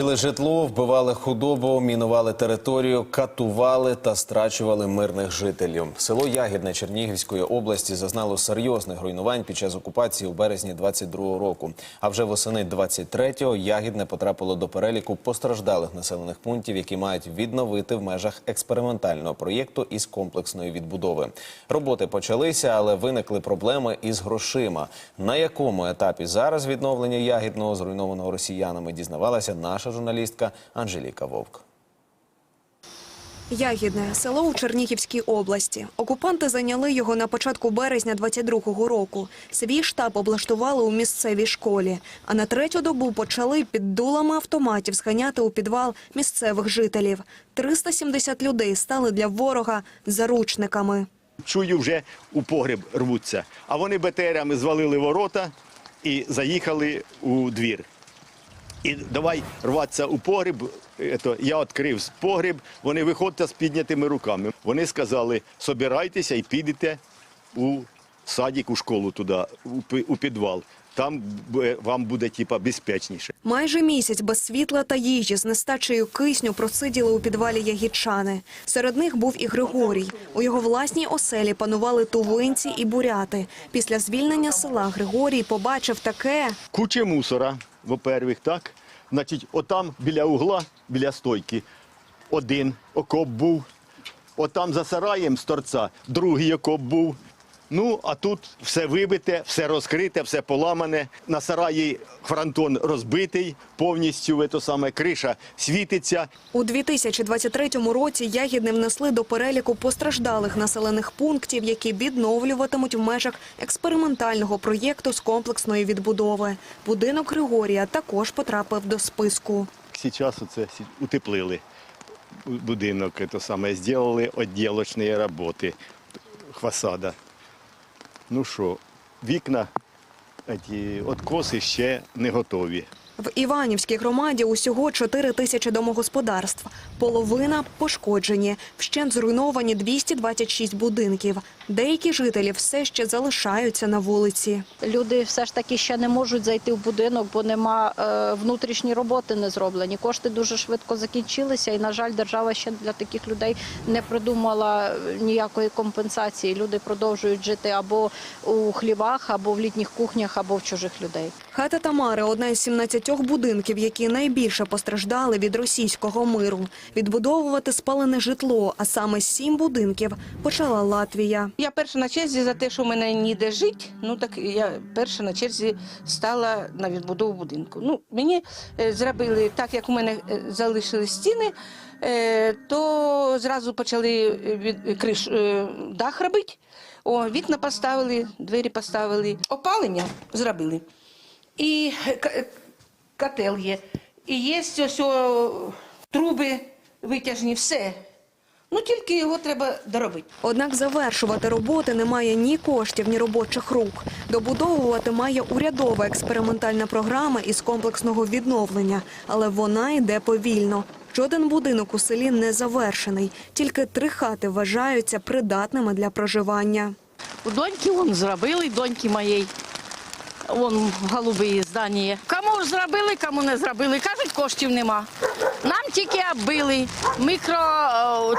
Житло, вбивали худобу, мінували територію, катували та страчували мирних жителів. Село Ягідне Чернігівської області зазнало серйозних руйнувань під час окупації у березні 22-го року. А вже восени 23-го Ягідне потрапило до переліку постраждалих населених пунктів, які мають відновити в межах експериментального проєкту із комплексної відбудови. Роботи почалися, але виникли проблеми із грошима. На якому етапі зараз відновлення Ягідного, зруйнованого росіянами, дізнавалася наша журналістка Анжеліка Вовк. Ягідне село у Чернігівській області. Окупанти зайняли його на початку березня 22-го року. Свій штаб облаштували у місцевій школі. А на третю добу почали під дулами автоматів зганяти у підвал місцевих жителів. 370 людей стали для ворога заручниками. Чую, вже у погреб рвуться. А вони БТРами звалили ворота і заїхали у двір. І давай рватися у погреб. Ето, я відкрив погреб, вони виходять з піднятими руками. Вони сказали, собирайтеся і підете у садик, у школу туди, у підвал. Там вам буде типа безпечніше. Майже місяць без світла та їжі з нестачею кисню просиділи у підвалі ягідчани. Серед них був і Григорій. У його власній оселі панували тувинці і буряти. Після звільнення села Григорій побачив таке. Куча мусора, во-первых, так. Значить, отам біля угла, біля стойки, один окоп був. Отам за сараєм з торця другий окоп був. Ну, а тут все вибите, все розкрите, все поламане. На сараї фронтон розбитий, повністю то саме криша світиться. У 2023 році Ягідне внесли до переліку постраждалих населених пунктів, які відновлюватимуть в межах експериментального проєкту з комплексної відбудови. Будинок Григорія також потрапив до списку. Зараз сі- утеплили будинок, то саме, зробили відділочні роботи фасада. Ну що, вікна, ті откоси ще не готові. В Іванівській громаді усього 4 тисячі домогосподарств. Половина пошкоджені. Вщент зруйновані 226 будинків. Деякі жителі все ще залишаються на вулиці. Люди все ж таки ще не можуть зайти в будинок, бо нема е, внутрішні роботи не зроблені. Кошти дуже швидко закінчилися, і на жаль, держава ще для таких людей не придумала е, ніякої компенсації. Люди продовжують жити або у хлівах, або в літніх кухнях, або в чужих людей. Хата Тамари – одна із 17 будинків, які найбільше постраждали від російського миру. Відбудовувати спалене житло, а саме сім будинків, почала Латвія. Я перша на черзі за те, що в мене ніде жити. Ну так я перша на черзі стала на відбудову будинку. Ну мені е, зробили так, як у мене е, залишили стіни, е, то зразу почали від криш дах робити. О, вікна поставили, двері поставили, опалення зробили. І котел є. І є ось труби витяжні, все. Ну тільки його треба доробити. Однак завершувати роботи немає ні коштів, ні робочих рук. Добудовувати має урядова експериментальна програма із комплексного відновлення, але вона йде повільно. Жоден будинок у селі не завершений. Тільки три хати вважаються придатними для проживання. У доньки вон зробили, доньки моєї. Вон голубі здання. Кому зробили, кому не зробили. Кажуть, коштів нема. Нам тільки оббили мікро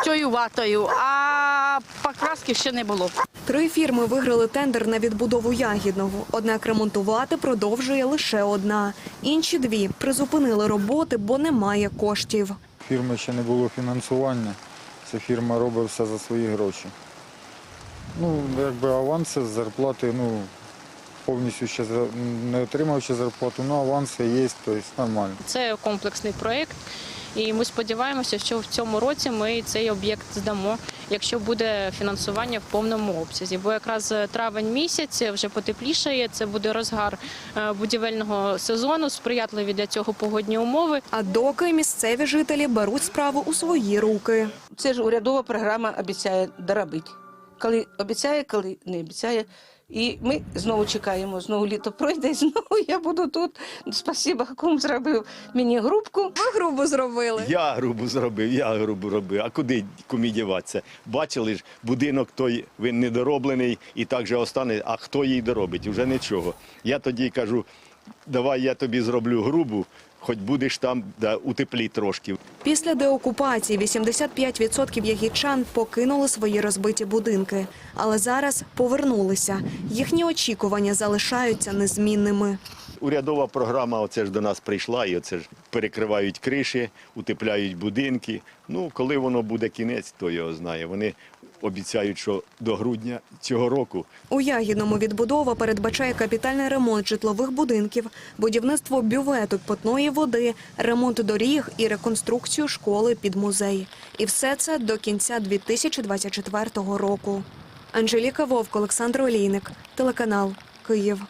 е, ватою, а покраски ще не було. Три фірми виграли тендер на відбудову Ягідного. Однак ремонтувати продовжує лише одна. Інші дві призупинили роботи, бо немає коштів. Фірми ще не було фінансування. Ця фірма робить все за свої гроші. Ну, якби аванси зарплати, ну, повністю ще не отримав ще зарплату, ну аванси є, тобто нормально. Це комплексний проєкт, і ми сподіваємося, що в цьому році ми цей об'єкт здамо, якщо буде фінансування в повному обсязі. Бо якраз травень місяць вже потеплішає. Це буде розгар е, будівельного сезону, сприятливі для цього погодні умови. А доки місцеві жителі беруть справу у свої руки. Це ж урядова програма обіцяє доробити. Коли обіцяє, коли не обіцяє. І ми знову чекаємо, знову літо пройде, і знову я буду тут. Спасибо, кум зробив мені грубку. Ви грубо зробили. Я грубу зробив, я грубу робив. А куди кумі діватися? Бачили ж, будинок той він недороблений і так же остане, а хто їй доробить? Вже нічого. Я тоді кажу, давай я тобі зроблю грубу, хоч будеш там, да, утеплі трошки. Після деокупації 85% ягідчан покинули свої розбиті будинки, але зараз повернулися. Їхні очікування залишаються незмінними. Урядова програма оце ж до нас прийшла, і оце ж перекривають криші, утепляють будинки. Ну, коли воно буде кінець, то його знає. Вони обіцяють, що до грудня цього року У Ягідному відбудова передбачає капітальний ремонт житлових будинків, будівництво бювету питної води, ремонт доріг і реконструкцію школи під музей. І все це до кінця 2024 року. Анжеліка Вовк, Олександр Олійник, телеканал Київ.